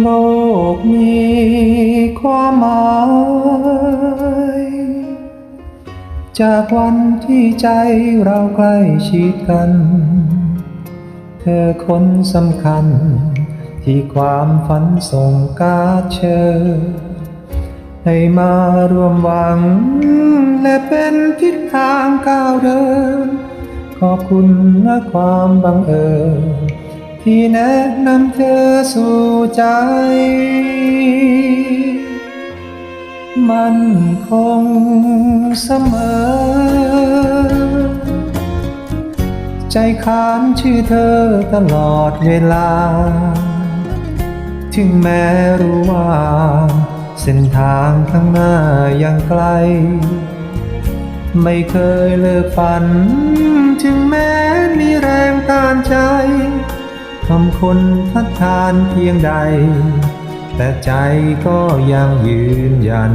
โลกมีความหมาย จากวันที่ใจเราใกล้ชิดกัน เธอคนสำคัญ ที่ความฝันส่งการเชิญให้มารวมหวัง และเป็นทิศทางก้าวเดิน ขอบคุณและความบังเอิญ ที่แนะนำเธอสู่ใจ มันคงเสมอ ใจค้านชื่อเธอตลอดเวลา ถึงแม้รู้ว่า เส้นทางข้างหน้ายังไกล ไม่เคยเลิกฝัน ถึงแม้มีแรงต้านใจ ทำคนพัดทานเพียงใด แต่ใจก็ยังยืนยัน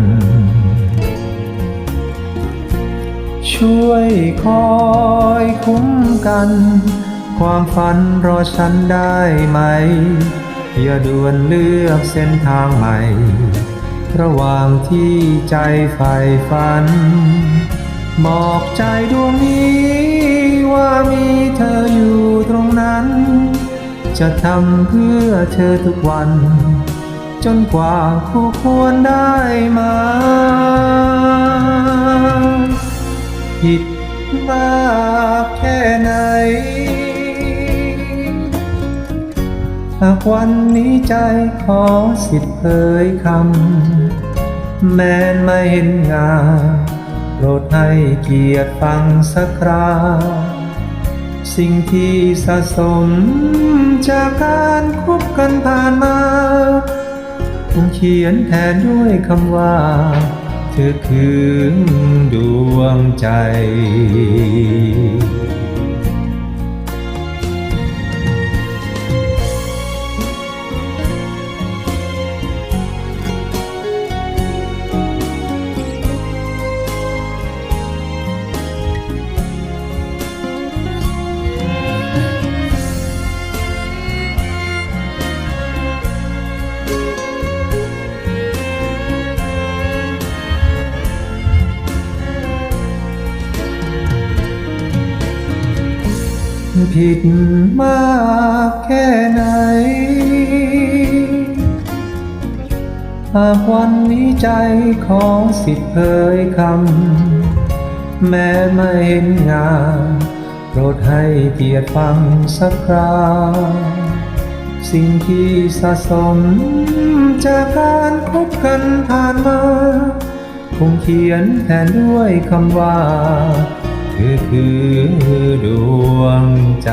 ช่วยคอยคุ้มกัน ความฝันรอฉันได้ไหม อย่าด่วนเลือกเส้นทางใหม่ ระหว่างที่ใจใฝ่ฝันบอกใจดวงนี้ว่ามีเธอ จะทำเพื่อเธอทุกวัน จนกว่าผู้ควรได้มาผิดมากแค่ไหน หากวันนี้ใจขอสิทธิ์เผยคำ แม้นไม่เห็นงาโปรดให้เกียรติฟังสักครา สิ่งที่สะสม จากการคบกันผ่านมาคงเขียนแทนด้วยคำว่า เธอคือดวงใจ ผิดมากแค่ไหน หากวันนี้ใจขอสิทธิ์เผยคำ แม้ไม่เห็นงามโปรดให้เกียรติฟังสักคราสิ่งที่สะสม จากการคบกันผ่านมา คงเขียนแทนด้วยคำว่า คือดวงใจ